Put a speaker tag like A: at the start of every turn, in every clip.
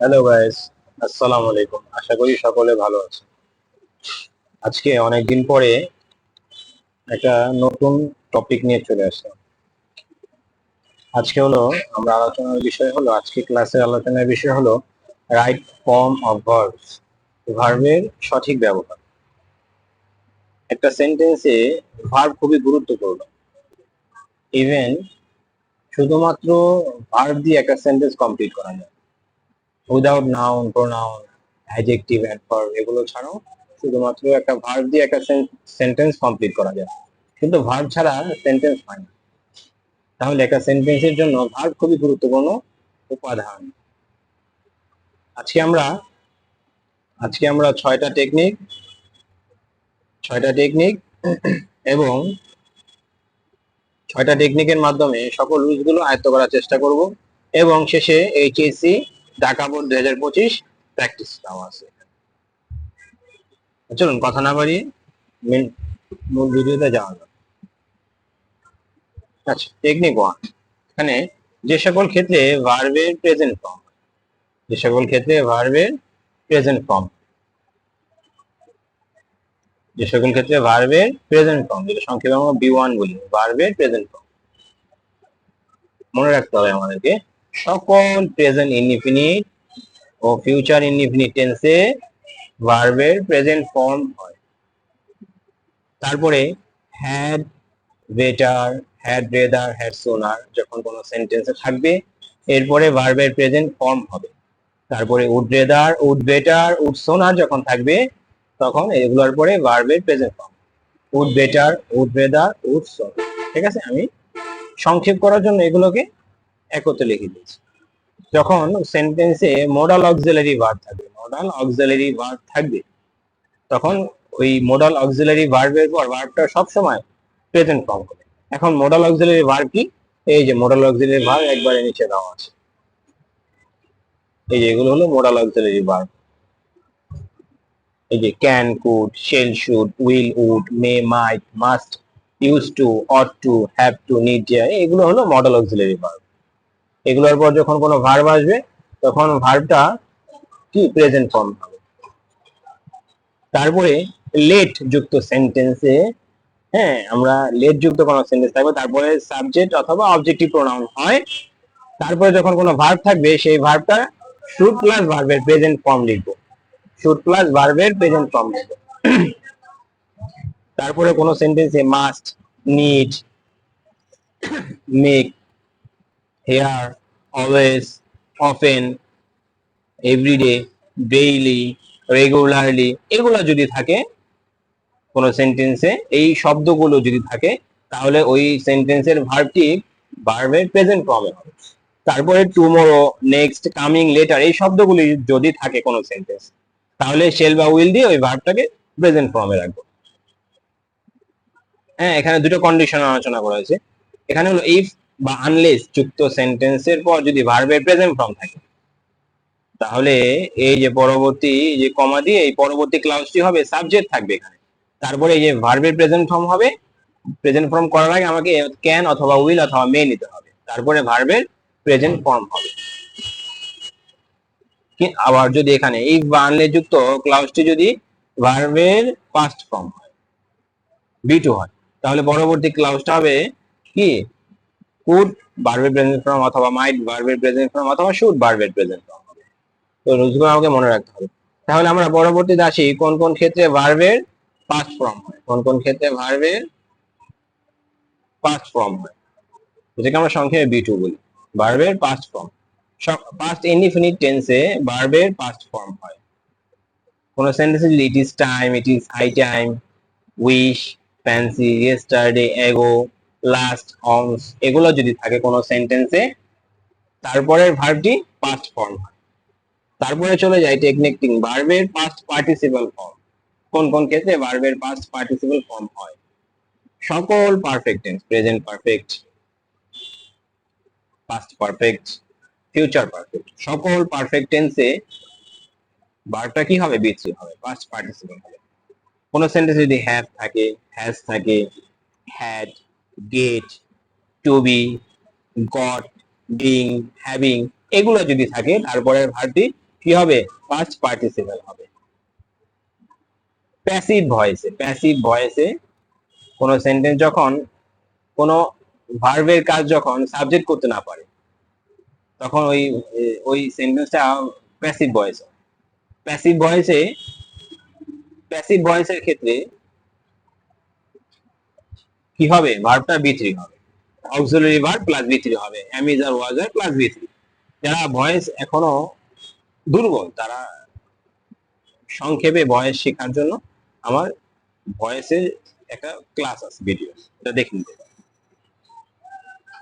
A: Hello guys আসসালামু আলাইকুম আশা করি সকলে ভালো আছে আজকে অনেকদিন পরে একটা নতুন টপিক নিয়ে চলে আসলাম। আজকে হলো, আমরা আলোচনার বিষয় হলো, আজকে ক্লাসের আলোচনার বিষয় হলো রাইট ফর্ম অফ ভার্বস ভার্বের সঠিক ব্যবহার। একটা সেন্টেন্সে ভার্ব খুবই গুরুত্বপূর্ণ। ইভেন শুধুমাত্র ভার্ব দিয়ে একটা সেন্টেন্স কমপ্লিট করা যায়। Without noun pronoun adjective adverb এগুলো ছাড়াও শুধুমাত্র একটা ভার্ব দিয়ে একটা সেন্টেন্স কমপ্লিট করা যায়। কিন্তু ভার্ব ছাড়া সেন্টেন্স হয় না। তাহলে একটা সেন্টেন্সের জন্য ভার্ব খুবই গুরুত্বপূর্ণ উপাদান। আজকে আমরা আজকে আমরা ছয়টা টেকনিক ছয়টা টেকনিক এবং ছয়টা টেকনিকের মাধ্যমে সকল রুলসগুলো আয়ত্ত করার চেষ্টা করব এবং শেষে এইচএসসি ঢাকা বোর্ড দুই হাজার পঁচিশ প্র্যাকটিস আছে। চলুন, কথা না বাড়িয়ে মেন মূল ভিডিওতে যাওয়া যাক। আচ্ছা টেকনিক ওয়ান এখানে যে সকল ক্ষেত্রে ভার্বের প্রেজেন্ট ফর্ম যে সকল ক্ষেত্রে ভার্বের প্রেজেন্ট ফর্ম যে সকল ক্ষেত্রে ভার্বের প্রেজেন্ট ফর্ম যেটা সংক্ষেপে আমরা বি ওয়ান বলি ভার্বের প্রেজেন্ট ফর্ম মনে রাখতে হবে আমাদেরকে সকল প্রেজেন্ট ইনডিফিনিট ও ফিউচার ইনডিফিনিট টেন্সে ভার্বের প্রেজেন্ট ফর্ম হয়। তারপরে had better had rather had sooner যখন কোনো সেন্টেন্সে থাকবে, এরপরে ভার্বের প্রেজেন্ট ফর্ম হবে। তারপরে would rather would better would sooner যখন থাকবে, তখন এগুলোর পরে ভার্বের present form would better would rather would sooner ঠিক আছে? আমি সংক্ষেপ করার জন্য এগুলোকে একত্রে লিখে দিয়েছি। যখন সেন্টেন্সে মোডাল অক্সিলারি ভার্ব থাকবে মোডাল অক্সিলারি ভার্ব থাকবে, তখন ওই মোডাল অক্সিলারি ভার্বের পর ভার্বটা সব সময় প্রেজেন্ট ফর্ম করে এখন মোডাল অক্সিলারি ভার্ব কি? এই যে মোডাল অক্সিলারি ভার্ব একবারে নিচে দেওয়া আছে। এই যে এগুলো হলো মোডাল অক্সিলারি ভার্ব এই যে can could shall should will would may might must use to ought to have to need এগুলো হলো মডেল অক্সিলারি ভার্ব এগুলোর পর যখন কোনো ভার্ব আসবে, তখন ভার্বটা কি? প্রেজেন্ট ফর্ম হবে। তারপরে লেট যুক্ত সেন্টেন্সে হ্যাঁ আমরা লেট যুক্ত কোনো সেন্টেন্স থাকবে, তারপরে সাবজেক্ট অথবা অবজেক্টিভ প্রোনাউন হয়। তারপরে যখন কোনো ভার্ব থাকবে, সেই ভার্বটা শুড প্লাস ভার্বের প্রেজেন্ট ফর্ম লিখব। শুড প্লাস ভার্বের প্রেজেন্ট ফর্ম লিখব। তারপরে কোনো সেন্টেন্সে must need make here always often everyday daily regularly এগুলো যদি থাকে, কোনো সেন্টেন্সে এই শব্দগুলো যদি থাকে, তাহলে ওই সেন্টেন্সের ভার্বটি ভার্বের প্রেজেন্ট ফর্মে হবে। তারপরে টুমোরো নেক্সট কামিং লেটার এই শব্দগুলি যদি থাকে কোনো সেন্টেন্স তাহলে শেল বা উইল দিয়ে ওই ভার্বটাকে প্রেজেন্ট ফর্মে রাখব। হ্যাঁ এখানে দুটো কন্ডিশন আলোচনা করা হয়েছে। এখানে হলো ইফ বা আনলেস যুক্ত সেন্টেন্সের পর যদি ভার্বের প্রেজেন্ট ফর্ম থাকে। তাহলে এই যে পরবর্তী যে কমা দিয়ে এই পরবর্তী ক্লাউজটি হবে সাবজেক্ট থাকবে এখানে। তারপরে এই যে ভার্বের প্রেজেন্ট ফর্ম হবে প্রেজেন্ট ফর্ম করার আগে আমাকে ক্যান অথবা উইল অথবা মে নিতে হবে। তারপরে ভার্বের প্রেজেন্ট ফর্ম হবে। আবার যদি এখানে ইফ বা আনলেস যুক্ত ক্লাউজটি যদি ভার্বের পাস্ট ফর্ম হয় বি টু হয়, তাহলে পরবর্তী ক্লাউজটা হবে কি? কুড ভার্বের প্রেজেন্ট ফর্ম অথবা মাইট ভার্বের প্রেজেন্ট ফর্ম অথবা শুড ভার্বের প্রেজেন্ট ফর্ম তো রুলসগুলো আমাকে মনে রাখতে হবে। তাহলে আমরা পরবর্তীতে আসি, কোন কোন ক্ষেত্রে ভার্বের পাস্ট ফর্ম হয়? কোন কোন ক্ষেত্রে ভার্বের পাস্ট ফর্ম হয়? যেটাকে আমরা সংক্ষেপে বি টু বলি। ভার্বের পাস্ট ফর্ম পাস্ট ইনডিফিনিট টেন্সে ভার্বের পাস্ট ফর্ম হয়। কোন সেন্টেন্সে যদি it is time it is high time wish fancy yesterday ago last once এগুলো যদি থাকে কোনো সেন্টেন্সে তারপরের ভার্বটি পাস্ট ফর্ম তারপরে চলে যায় টেকনিকটিং ভার্বের পাস্ট পার্টিসিপাল ফর্ম কোন কোন ক্ষেত্রে ভার্বের পাস্ট পার্টিসিপাল ফর্ম হয়? সকল perfect tense present perfect past perfect future perfect সকল পারফেক্ট টেন্সে ভার্বটা কি হবে? বিথ্রি হবে পাস্ট পার্টিসিপাল হবে। কোন সেন্টেন্সে যদি হ্যাভ থাকে হ্যাজ থাকে had get to be got being having এগুলো যদি থাকে তারপরে ভার্বটি কি হবে? পাস্ট পার্টিসিপেল হবে। প্যাসিভ ভয়েসে প্যাসিভ ভয়েসে কোনো সেন্টেন্স যখন কোনো ভার্বের কাজ যখন সাবজেক্ট করতে না পারে, তখন ওই ওই সেন্টেন্সটা প্যাসিভ ভয়েস প্যাসিভ ভয়েসে প্যাসিভ ভয়েসের ক্ষেত্রে কি হবে? ভার্বটা বি থ্রি হবে। Auxiliary verb plus V three হবে। Is R was R plus B three যারা ভয়েস এখনও দুর্বল, তারা সংক্ষেপে ভয়েস শেখার জন্য আমার ভয়েসের একটা ক্লাস আছে ভিডিও এটা দেখে নিতে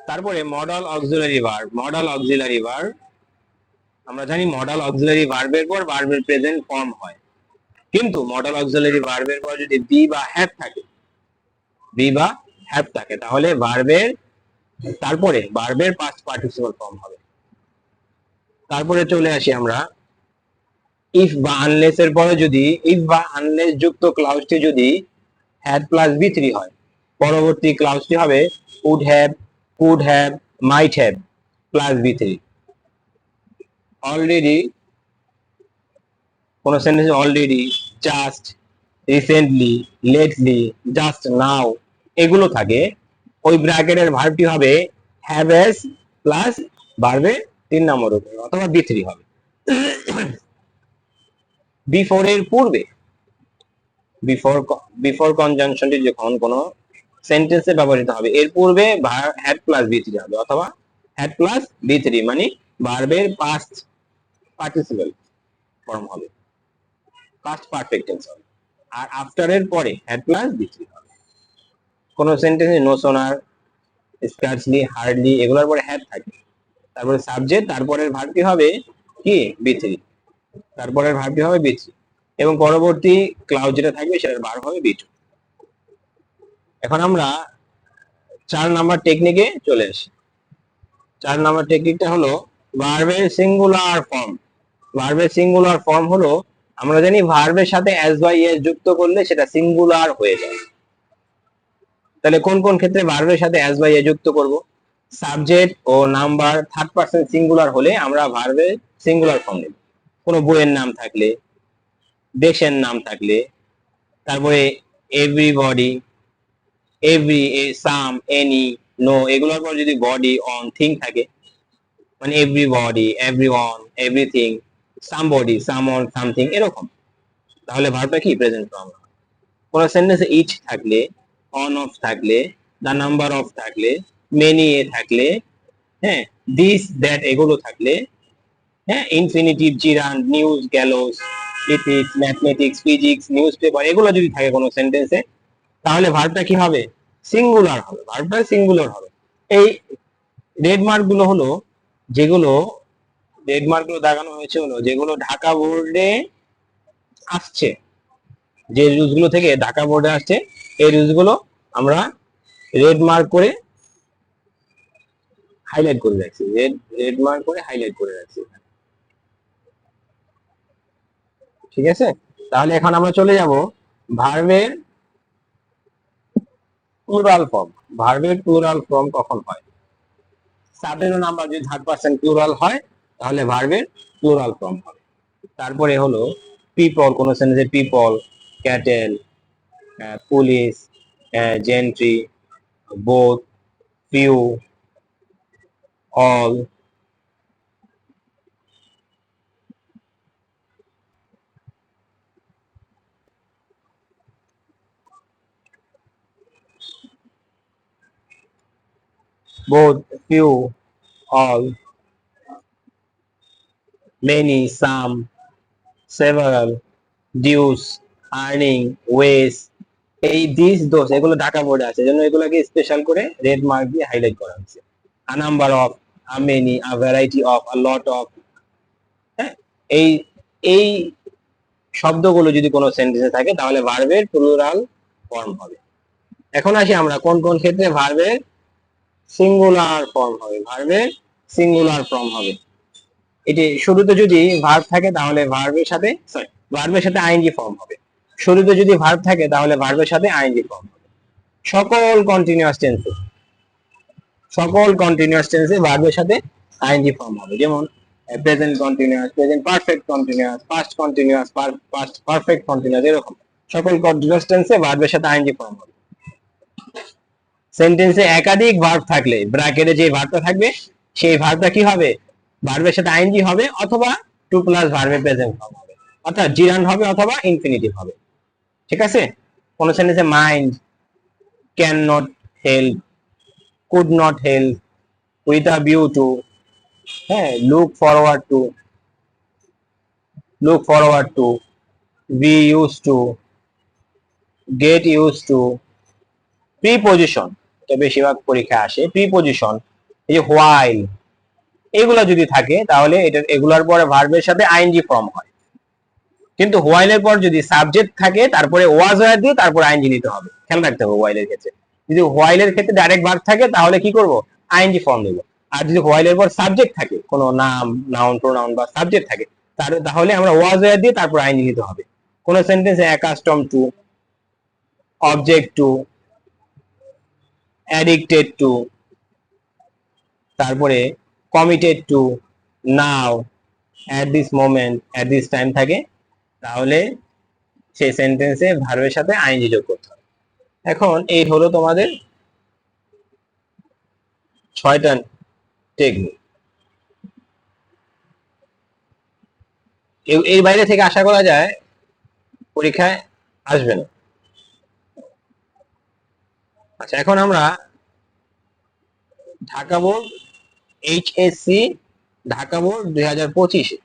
A: তারপরে modal auxiliary verb modal auxiliary verb আমরা জানি মডাল অক্সিলারি ভার্বের পর ভার্বের প্রেজেন্ট ফর্ম হয়। কিন্তু মডাল অক্সিলারি ভার্বের পর যদি বি বা হ্যাভ থাকে বি বা হ্যাভ থাকে, তাহলে ভার্বের তারপরে ভার্বের পাস্ট পার্টিসিপাল ফর্ম হবে। তারপরে চলে আসি আমরা। ইফ বা আনলেস এর পরে যদি ইফ বা আনলেস যুক্ত ক্লাউজটি যদি হ্যাড প্লাস বি থ্রি হয়, পরবর্তী ক্লাউজটি হবে would have could have might have plus V three already কোন sentence already just recently lately just now এগুলো থাকে। ওই ব্র্যাকেটের ভার্বটি হবে হ্যাভ এস প্লাস ভার্বে তিন নম্বর উপরে অথবা বি থ্রি হবে। বিফোর এর পূর্বে বিফোর বিফোর কনজাংশনটি যখন কোনো সেন্টেন্সে ব্যবহৃত হবে, এর পূর্বে হ্যাড প্লাস বি থ্রি হবে, অথবা হ্যাড প্লাস বি থ্রি মানে ভার্বের পাস্ট পার্টিসিপেল ফর্ম হবে। পাস্ট পারফেক্ট টেন্স হবে। আর আফটার এর পরে হ্যাড প্লাস বি থ্রি হবে। কোনো সেন্টেন্সে নো সোনার স্কার্চলি হার্ডলি এগুলোর পরে হ্যাড থাকে। তারপরে সাবজেক্ট তারপরের ভার্বটি হবে কি? বি তারপরের ভার্বটি হবে বি থ্রি এবং পরবর্তী ক্লাউড যেটা থাকবে, সেটার ভার্ব হবে বি এখন আমরা চার নাম্বার টেকনিকে চলে আসি। চার নাম্বার টেকনিকটা হলো ভার্বের সিঙ্গুলার ফর্ম ভার্বের সিঙ্গুলার ফর্ম হলো, আমরা জানি ভার্বের সাথে অ্যাজ বাই এস যুক্ত করলে সেটা সিঙ্গুলার হয়ে যায়। তাহলে কোন কোন ক্ষেত্রে ভার্বের সাথে অ্যাজ বাই এ যুক্ত করব? সাবজেক্ট ও নাম্বার থার্ড পার্সন সিঙ্গুলার হলে আমরা ভার্বের সিঙ্গুলার ফর্ম নেব। কোনো বইয়ের নাম থাকলে, দেশের নাম থাকলে, তারপরে everybody every some any no এগুলোর পর যদি বডি অন থিং থাকে মানে every body everybody everyone everything somebody one something এরকম। তাহলে ভার্বটা কি? প্রেজেন্ট ফর্ম কোন সেন্টেন্সে ইচ থাকলে অন অফ থাকলে দ্য নাম্বার অফ থাকলে মেনি এ থাকলে হ্যাঁ দিস দ্যাট এগুলো থাকলে হ্যাঁ infinitive gerund news gallows ethics mathematics physics newspaper এগুলো যদি থাকে কোনো সেন্টেন্সে তাহলে ভার্বটা কি হবে? সিঙ্গুলার হবে ভার্বটা সিঙ্গুলার হবে। এই রেড মার্কগুলো হলো, যেগুলো রেড মার্কগুলো দাগানো হয়েছে হলো, যেগুলো ঢাকা বোর্ডে আসছে। যে রুলসগুলো থেকে ঢাকা বোর্ডে আসছে এই রুলসগুলো আমরা রেড মার্ক করে হাইলাইট করে রাখছি। রেড রেড মার্ক করে হাইলাইট করে রাখছি ঠিক আছে? তাহলে এখন আমরা চলে যাব ভার্বের প্লুরাল ফর্ম ভার্বের প্লুরাল ফর্ম কখন হয়? সাবজেক্ট নাম্বার যদি থার্ড পার্সন প্লুরাল হয়, তাহলে ভার্বের প্লুরাল ফর্ম হবে। তারপরে হলো পিপল কোন সেন্টেন্সে people cattle police gentry both few all both, few, all, many, some, several, dues, earning, ways, এই দিস দোষ এগুলো ঢাকা বোর্ডে আছে। জন্য এগুলোকে স্পেশাল করে রেড মার্ক দিয়ে হাইলাইট করা হয়েছে। A number of a many a variety of a lot of হ্যাঁ? এই এই শব্দগুলো যদি কোনো সেন্টেন্সে থাকে, তাহলে ভার্বের প্লুরাল ফর্ম হবে। এখন আসি আমরা, কোন কোন ক্ষেত্রে ভার্বের সিঙ্গুলার ফর্ম হবে? ভার্বের সিঙ্গুলার ফর্ম হবে। এটি শুরুতে যদি ভার্ব থাকে, তাহলে ভার্বের সাথে সরি ভার্বের সাথে আইএনজি ফর্ম হবে। শুরুতে যদি ভার্ব থাকে, তাহলে ভার্বের সাথে আইএনজি ফর্ম হবে। সকল কন্টিনিউয়াস টেন্সে সকল কন্টিনিউয়াস টেন্সে ভার্বের সাথে আইএনজি ফর্ম হবে। যেমন present continuous present perfect continuous past continuous past perfect continuous এরকম। সকল কন্টিনিউয়াস টেন্সে ভার্বের সাথে আইএনজি ফর্ম হবে। সেন্টেন্সে একাধিক ভার্ব থাকলে ব্র্যাকেটে যে ভার্বটা থাকবে, সেই ভার্বটা কি হবে? ভার্বের সাথে আইএনজি হবে, অথবা টু প্লাস ভার্বের প্রেজেন্ট ফর্ম হবে। অর্থাৎ জিরান হবে অথবা ইনফিনিটিভ হবে। ঠিক আছে? কোন সেন্টেন্সে mind can not help could not help with a view to হ্যাঁ look forward to look forward to be use to get use to preposition তো বেশিরভাগ পরীক্ষা আসে প্রিপোজিশন এই যে হোয়াইল এগুলা যদি থাকে তাহলে এটা, এগুলার পরে ভার্বের সাথে আইএনজি ফর্ম হয়। কিন্তু হোয়াইলের পর যদি সাবজেক্ট থাকে, তারপরে ওয়াজ ওয়ার দিয়ে তারপর আইএনজি নিতে হবে। খেয়াল রাখতে হবে হোয়াইলের ক্ষেত্রে। যদি হোয়াইলের ক্ষেত্রে ডাইরেক্ট ভার্ব থাকে, তাহলে কি করব? আইএনজি ফর্ম দেবো। আর যদি হোয়াইলের পর সাবজেক্ট থাকে, কোনো নাম নাউন প্রোনাউন বা সাবজেক্ট থাকে তাহলে আমরা ওয়াজ ওয়ার দিয়ে তারপর আইএনজি নিতে হবে। কোন সেন্টেন্সে accustom to object to addicted to তারপরে committed to now at this moment at this time থাকে। তাহলে সেই সেন্টেন্সে ভার্বের সাথে আইনজি যোগ করতে হবে। এখন এই হলো তোমাদের ছয়টা টেকনিক এর বাইরে থেকে আশা করা যায় পরীক্ষায় আসবে না। আচ্ছা এখন আমরা Dhaka board HSC Dhaka board দুই হাজার পঁচিশে।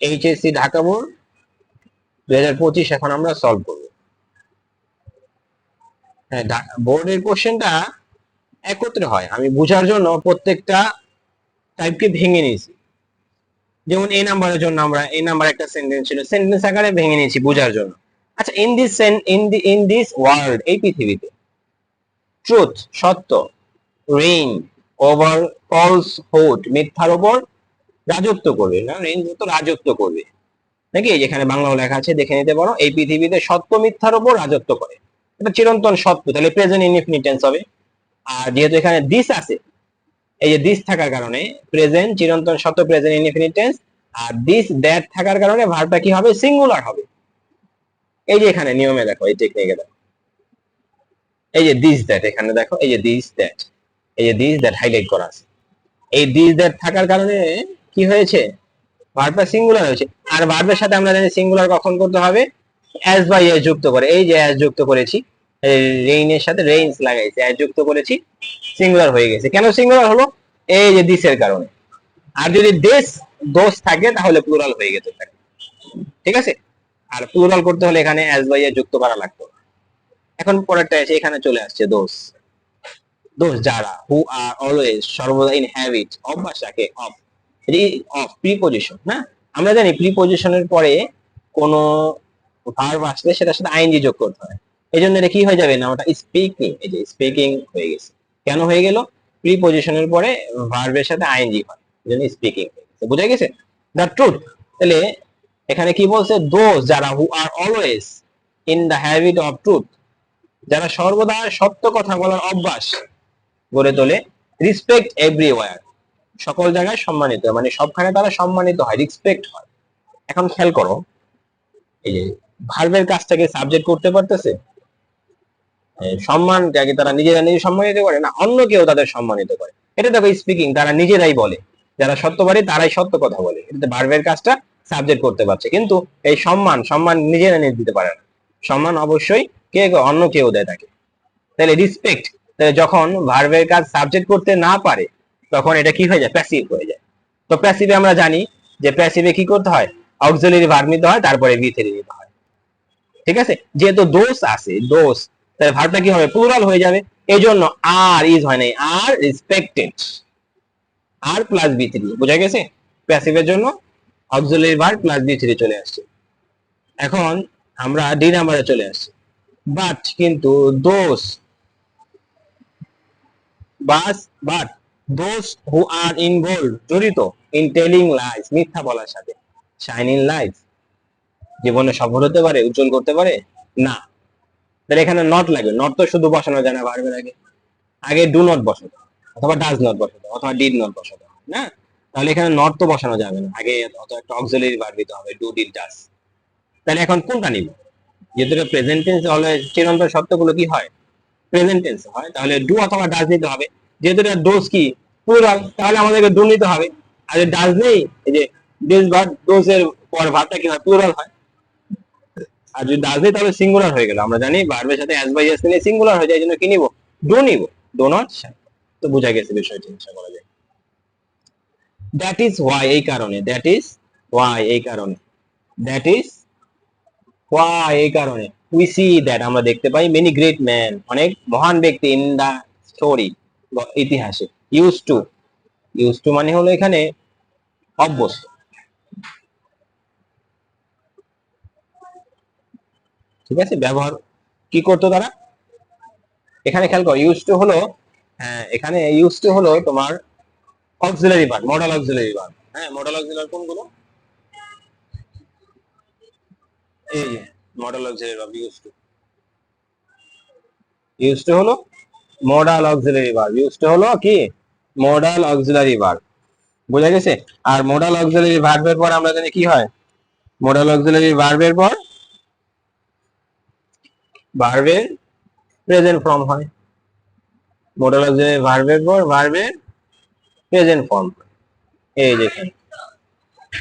A: এইচএসসি ঢাকা বোর্ড দুই হাজার পঁচিশ এখন আমরা সলভ করব। হ্যাঁ বোর্ডের কোশ্চেনটা একত্রে হয়। আমি বোঝার জন্য প্রত্যেকটা টাইপকে ভেঙে নিয়েছি। যেমন এই নাম্বারের জন্য আমরা এই নাম্বার একটা সেন্টেন্স ছিল সেন্টেন্স আকারে ভেঙে নিয়েছি বোঝার জন্য। আচ্ছা in this in the in this world এই পৃথিবীতে ট্রুথ সত্য রেইন ওভার ফলস হোড মিথ্যার ওপর রাজত্ব করবে। না রেইন তো রাজত্ব করবে। নাকি? যেখানে বাংলাও লেখা আছে, দেখে নিতে পারো, এই পৃথিবীতে সত্য মিথ্যার ওপর রাজত্ব করে। এটা চিরন্তন সত্য, তাহলে প্রেজেন্ট ইনফিনিটেন্স হবে। আর যেহেতু এখানে দিস আছে, এই যে দিস থাকার কারণে প্রেজেন্ট চিরন্তন সত্য প্রেজেন্ট ইনফিনিটেন্স আর দিস দ্যাট থাকার কারণে ভার্বটা কি হবে? সিঙ্গুলার হবে। এই যে এখানে নিয়মে দেখো, এই টেকনিকে দেখো। এই যে দিস দ্যাট এখানে দেখো, এই যে দিস দ্যাট এই যে দিস দ্যাট হাইলাইট করা আছে। এই দিস দ্যাট থাকার কারণে কি হয়েছে? ভার্বটা সিঙ্গুলার হয়েছে। আর ভার্বের সাথে আমরা জানি সিঙ্গুলার কখন করতে হবে? অ্যাজ বাই এস যুক্ত করে। এই যে অ্যাজ যুক্ত করেছি রেইনের সাথে রেইনস লাগাইছি। অ্যাজ যুক্ত করেছি সিঙ্গুলার হয়ে গেছে। কেন সিঙ্গুলার হলো? এই যে দিসের কারণে। আর যদি দেশ দোষ থাকে, তাহলে প্লুরাল হয়ে গেছে ঠিক আছে? আর প্লুরাল করতে হলে এখানে অ্যাজ বাই এ যুক্ত করা লাগতো এখন পরেরটা এসে এখানে চলে আসছে দোষ দোষ যারা হু আর অলওয়েজ সর্বদা ইন হ্যাবিট অভ্যাস রাখে অফ অফ প্রিপোজিশন হ্যাঁ? আমরা জানি প্রিপোজিশনের পরে কোনো ভার্ব আসলে সেটার সাথে আইনজি যোগ করতে হয়। এই জন্য এটা কি হয়ে যাবে? না ওটা স্পিকিং এই যে স্পিকিং হয়ে গেছে। কেন হয়ে গেল? প্রিপোজিশনের পরে ভার্বের সাথে আইনজি হয়, এই জন্য স্পিকিং হয়ে গেছে। বুঝা গেছে? দ্য ট্রুথ তাহলে এখানে কি বলছে? দোজ যারা who are always in the habit of truth যারা সর্বদা সত্য কথা বলার অভ্যাস গড়ে তোলে রিসপেক্ট এভরিওয়ার সকল জায়গায় সম্মানিত মানে সবখানে তারা সম্মানিত হয় রিসপেক্ট হয়। এখন খেয়াল করো, এই যে ভার্বের কাজটাকে সাবজেক্ট করতে পারতেছে সম্মানটাকে তারা নিজেরা নিজে সম্মানিত করে না, অন্য কেউ তাদের সম্মানিত করে। এটা দেখো স্পিকিং তারা নিজেরাই বলে। যারা সত্যবাদী, তারাই সত্য কথা বলে। এটাতে ভার্বের কাজটা সাবজেক্ট করতে পারছে। কিন্তু এই সম্মান সম্মান নিজেরা নিয়ে দিতে পারে না। সম্মান অবশ্যই কে অন্য কেউ দেয় তাকে। তাহলে রিসপেক্ট যখন ভার্বের কাজ সাবজেক্ট করতে না পারে তখন এটা কি হয়ে যায়? প্যাসিভ হয়ে যায়। তো প্যাসিভে আমরা জানি যে প্যাসিভে কি করতে হয়? অক্সিলারি ভার্ব নিতে হয়, তারপরে ভি থ্রি নিতে হয়। ঠিক আছে? যেহেতু দোষ আছে, দোষ, তাহলে ভার্বটা কি হবে? প্লুরাল হয়ে যাবে। এই জন্য আর ইজ হয় নাই are respected are plus V three বোঝা গেছে? প্যাসিভের জন্য auxiliary verb plus V three চলে আসছে। এখন আমরা ডি নাম্বারে চলে আসছি। বাট কিন্তু দোষ বাস but those who are involve জড়িত ইন টেলিং মিথ্যা বলার সাথে শাইন ইন লাইফ জীবনে সফল হতে পারে, উজ্জ্বল করতে পারে, না। তাহলে এখানে নট লাগবে নট তো শুধু বসানো যায় না আগে। আগে ডু নট বসাতে অথবা ডাজ নট বসাতে অথবা ডিড নট না? তাহলে এখানে নট তো বসানো যাবে না। আগে অত একটা অক্সিলারি দিতে হবে ডু ডিড ডাস তাহলে এখন কোনটা নিব? যেহেতু প্রেজেন্ট টেন্স চিরন্তন শব্দগুলো কি হয়? প্রেজেন্ট টেন্স হয়। তাহলে ডু অথবা ডাস নিতে হবে। যেহেতু এটা ডোজ কি? প্লুরাল তাহলে আমাদেরকে ডু নিতে হবে। আর ডাস নেই, এই যে ভার্ব ডোজ এর পর ভাতটা কি হয়? হয়। আর যদি ডাস নেই, তাহলে সিঙ্গুলার হয়ে গেল। আমরা জানি ভার্বের সাথে অ্যাজ বাই এস নিয়ে সিঙ্গুলার হয়ে যায় জন্য কি নিব? ডু নিব। ডো নট তো বোঝা গেছে বিষয়টি আশা করা যায়। দ্যাট ইজ ওয়াই এই কারণে দ্যাট ইজ ওয়াই এই কারণে। দ্যাট ইজ ওয়াই এই কারণে। উই সি দ্যাট আমরা দেখতে পাই মেনি গ্রেট ম্যান অনেক মহান ব্যক্তি ইন দা স্টোরি ইতিহাসে। ইউজ টু ইউজ টু মানে হলো এখানে অভ্যস্ত। ঠিক আছে? ব্যবহার কি করতো তারা? এখানে খেয়াল করো ইউজ টু হলো হ্যাঁ এখানে ইউজ টু হলো তোমার auxiliary verb modal auxiliary verb হ্যাঁ মডেল অক্সিলারি কোনগুলো? এই modal auxiliary verb use to use to হলো modal auxiliary verb use to হলো কি? মডাল অক্সিলারি ভার্ব বোঝা গেছে? আর মডাল অক্সিলারি ভার্বের পর আমরা জানি কি হয়? মডাল অক্সিলারি ভার্বের পর ভার্বের প্রেজেন্ট ফর্ম হয়। মডাল অক্সিলারি ভার্বের পর ভার্বের প্রেজেন্ট ফর্ম এই যে।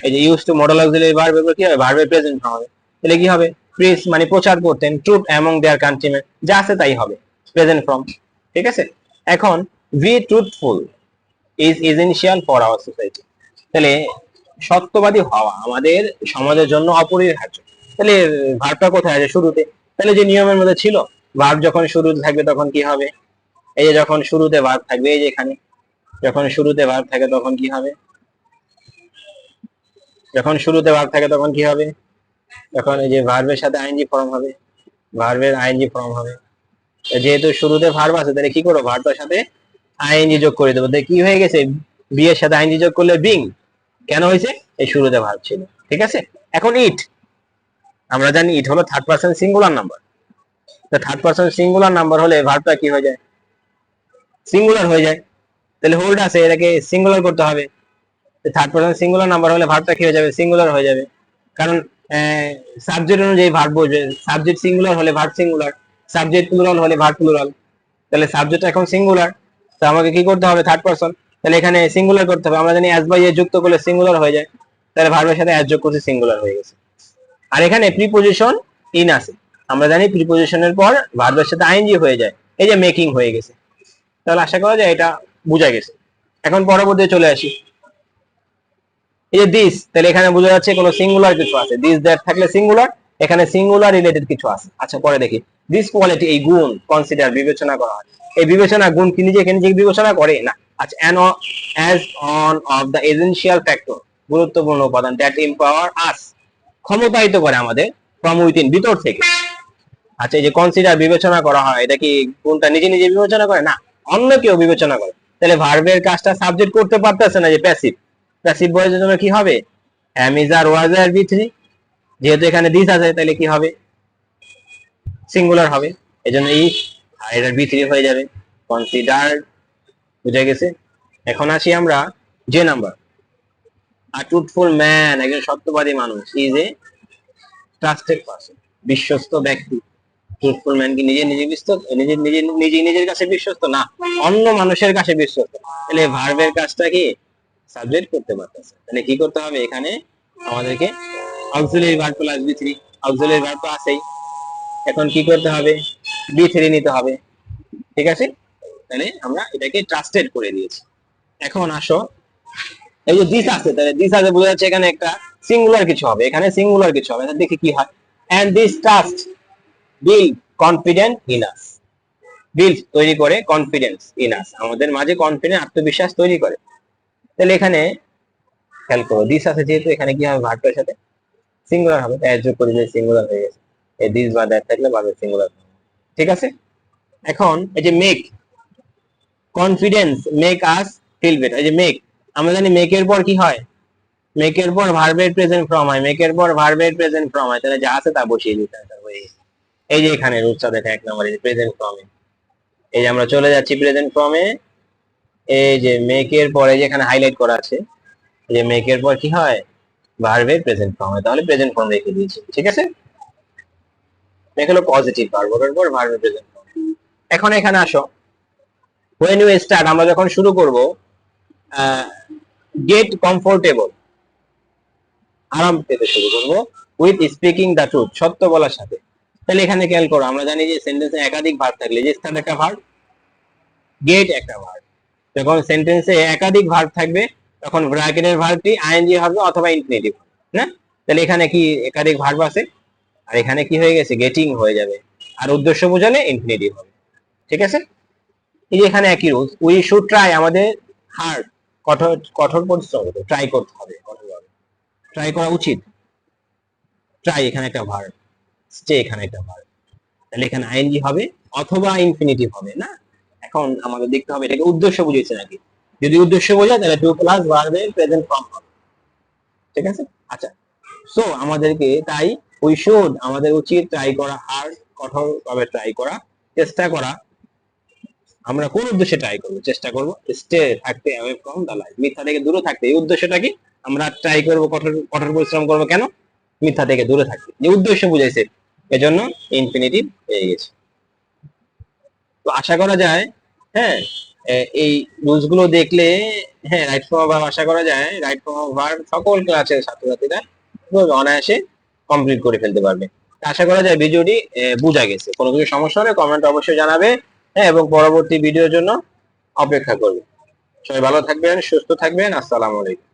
A: এই যে use to modal auxiliary verb পর কি হবে ভার্বের প্রেজেন্ট ফর্ম হবে তাহলে কি হবে? প্রেস মানে প্রচার করতেন ট্রুথ অ্যামং দেয়ার কান্ট্রিমেন যা আছে তাই হবে। প্রেজেন্ট ফর্ম ঠিক আছে? এখন be truthful is essential for our society তাহলে, সত্যবাদী হওয়া আমাদের সমাজের জন্য অপরিহার্য। তাহলে ভার্বটা কোথায় আছে শুরুতে? তাহলে যে নিয়মের মধ্যে ছিল ভার্ব যখন শুরুতে থাকবে তখন কি হবে? এই যে যখন শুরুতে ভার্ব থাকবে, এই যে এখানে, যখন শুরুতে ভার্ব থাকে তখন কি হবে? যখন শুরুতে ভার্ব থাকে তখন কি হবে? যখন এই যে ভার্বের সাথে আইএনজি ফর্ম হবে ভার্বের আইএনজি ফর্ম হবে। যেহেতু শুরুতে ভার্ব আছে, তাহলে কি করব? ভার্বটার সাথে আইএনজি যোগ করে দেবো। কি হয়ে গেছে? বি এর সাথে আইএনজি যোগ করলে বিং কেন হয়েছে? এই শুরুতে ভার্ব ছিল। ঠিক আছে? এখন ইট আমরা জানি ইট হলো থার্ড পার্সন সিঙ্গুলার নাম্বার তো থার্ড পার্সন সিঙ্গুলার নাম্বার হলে ভার্বটা কি হয়ে যায়? সিঙ্গুলার হয়ে যায়। তাহলে হোল্ড আছে, এটাকে সিঙ্গুলার করতে হবে। থার্ড পার্সন সিঙ্গুলার নাম্বার হলে ভার্বটা কি হয়ে যাবে? সিঙ্গুলার হয়ে যাবে। কারণ সাবজেক্ট অনুযায়ী ভার্ব বসবে। সাবজেক্ট সিঙ্গুলার হলে ভার্ব সিঙ্গুলার সাবজেক্ট প্লুরাল হলে ভার্ব প্লুরাল তাহলে সাবজেক্ট এখন সিঙ্গুলার তো আমাকে কি করতে হবে? থার্ড পার্সন তাহলে এখানে সিঙ্গুলার করতে হবে। আমরা জানি অ্যাজ বাই এ যুক্ত করলে সিঙ্গুলার হয়ে যায়। তাহলে ভার্বের সাথে অ্যাজ যোগ করতে সিঙ্গুলার হয়ে গেছে। আর এখানে প্রিপোজিশন ইন আছে। আমরা জানি প্রিপোজিশনের পর ভার্বের সাথে আইএনজি হয়ে যায়। এই যে মেকিং হয়ে গেছে। তাহলে আশা করা যায় এটা বোঝা গেছে। এখন পরবর্তী চলে আসি। এই যে দিস তাহলে এখানে বোঝা যাচ্ছে কোনো সিঙ্গুলার কিছু আছে। দিস দ্যাট থাকলে সিঙ্গুলার এখানে সিঙ্গুলার রিলেটেড কিছু আছে। আচ্ছা পরে দেখি। দিস কোয়ালিটি এই গুণ কনসিডার বিবেচনা করা হয়। এই বিবেচনা গুণ কি নিজে নিজে বিবেচনা করে? না। আচ্ছা an as on of the essential factor গুরুত্বপূর্ণ উপাদান দ্যাট এম্পাওয়ার আস ক্ষমতায়িত করে আমাদের ফ্রম উইথিন ভিতর থেকে। আচ্ছা এই যে কনসিডার বিবেচনা করা হয়, এটা কি কোনটা নিজে নিজে বিবেচনা করে? না, অন্য কেউ বিবেচনা করে। তাহলে ভার্বের কাজটা সাবজেক্ট করতে পারতেছে না যে প্যাসিভ প্যাসিভ ভয়েসের জন্য কি হবে? Am is are was are V three যেহেতু এখানে দিস আছে, তাহলে কি হবে? সিঙ্গুলার হবে। এই জন্য ই আর এটার বি থ্রি হয়ে যাবে। কনসিডার বুঝা গেছে? এখন আসি আমরা যে নাম্বার আর ট্রুথফুল ম্যান একজন সত্যবাদী মানুষ ইজ এ ট্রাস্টেড পার্সন বিশ্বস্ত ব্যক্তি। ট্রুথফুল ম্যান কি নিজে নিজে বিশ্বস্ত? নিজে নিজে নিজে নিজের কাছে বিশ্বস্ত? না, অন্য মানুষের কাছে বিশ্বস্ত। তাহলে ভার্বের কাজটা কি? সাবজেক্ট করতে পারতেছে। তাহলে কি করতে হবে? এখানে আমাদেরকে auxiliary verb plus V three auxiliary verb তো আছেই। এখন কি করতে হবে? বি থ্রি নিতে হবে। ঠিক আছে? তাহলে আমরা এটাকে ট্রাস্টেড করে দিয়েছি এখন আসো। এই যে দিস আছে, তাহলে দিস আছে, বোঝা যাচ্ছে এখানে একটা সিঙ্গুলার কিছু হবে। এখানে সিঙ্গুলার কিছু হবে। দেখি কি হয়। And this trust build confident in us build তৈরি করে কনফিডেন্স ইন আস আমাদের মাঝে কনফিডেন্স আত্মবিশ্বাস তৈরি করে। তাহলে এখানে, খেয়াল করো দিস আছে যেহেতু, এখানে কি হবে? ভার্বের সাথে। সিঙ্গুলার হবে, তাই যোগ করে যে সিঙ্গুলার হয়ে গেছে। এই দিস বা দ্যাট থাকলে ভাবে সিঙ্গুলার ঠিক আছে? এখন এই যে make confidence make us feel better এই যে মেক আমরা জানি মেকের পর কি হয়? মেকের পর ভার্বের প্রেজেন্ট ফর্ম হয়। মেকের পর ভার্বের প্রেজেন্ট ফর্ম হয়। তাহলে যা আছে তা বসিয়ে দিতে হয় এই যে এখানে রুটসটা দেখে এক নম্বরে প্রেজেন্ট ফর্মে এই যে আমরা চলে যাচ্ছি প্রেজেন্ট ফর্মে এই যে মেকের পরে যে এখানে হাইলাইট করা আছে। যে মেকের পর কি হয়? ভার্বের প্রেজেন্ট ফর্ম তাহলে প্রেজেন্ট ফর্ম রেখে দিয়েছি, ঠিক আছে? হলো পজিটিভ ভার্ব ওটার পর ভার্বের প্রেজেন্ট ফর্ম এখন এখানে আসো। When you start, আমরা যখন শুরু করব গেট কমফোর্টেবল আরাম পেতে শুরু করব উইথ স্পিকিং দ্য ট্রুথ সত্য বলার সাথে। তাহলে এখানে খেয়াল করো, আমরা জানি যে সেন্টেন্সে একাধিক ভার্ব থাকলে, যে স্টার্ট একটা ভার্ব গেট একটা ভার্ব যখন সেন্টেন্সে একাধিক ভার্ব থাকবে তখন ব্র্যাকেটের ভার্বটি আইএনজি হবে অথবা ইনফিনিটিভ না? তাহলে এখানে কি একাধিক ভার্ব আছে? আর এখানে কি হয়ে গেছে? গেটিং হয়ে যাবে। আর উদ্দেশ্য বোঝালে ইনফিনিটিভ হবে, ঠিক আছে? এই যে এখানে একই রুলস। উই শুড ট্রাই আমাদের হার্ড কঠোর কঠোর পরিশ্রম ট্রাই করতে হবে, কঠোরভাবে। ট্রাই করা উচিত। ট্রাই এখানে একটা ভার্ব স্টে এখানে একটা ভার্ব তাহলে এখানে আইএনজি হবে অথবা ইনফিনিটিভ হবে, না? এখন আমাদের দেখতে হবে এটাকে উদ্দেশ্য বুঝেছে নাকি। যদি উদ্দেশ্য বোঝায়, তাহলে টু প্লাস ভার্বের প্রেজেন্ট ফর্ম হবে। ঠিক আছে? আচ্ছা। সো আমাদেরকে তাই উই শুড আমাদের উচিত ট্রাই করা হার্ড কঠোরভাবে ট্রাই করা, চেষ্টা করা। আমরা কোন উদ্দেশ্যে ট্রাই করব? চেষ্টা করব স্টে থাকতে অ্যাওয়ে ফ্রম দ্য লাইফ মিথ্যা থেকে দূরে থাকতে। এই উদ্দেশ্যটা কি? আমরা ট্রাই করব কঠোর কঠোর পরিশ্রম করব কেন? মিথ্যা থেকে দূরে থাকতে। যে উদ্দেশ্য বুঝাইছে। এজন্য ইনফিনিটিভ পেয়ে গেছে। তো আশা করা যায় হ্যাঁ এই রুলসগুলো দেখলে হ্যাঁ রাইট ফর্ম ভার্ব আশা করা যায় রাইট ফর্ম ভার্ব সকল ক্লাসের ছাত্রছাত্রীরা অনায়াসে কমপ্লিট করে ফেলতে পারবে। আশা করা যায় ভিডিওটি বোঝা গেছে। কোনো কিছু সমস্যা হলে কমেন্ট অবশ্যই জানাবে হ্যাঁ এবং পরবর্তী ভিডিওর জন্য অপেক্ষা করবে। সবাই ভালো থাকবেন, সুস্থ থাকবেন, আসসালামু আলাইকুম।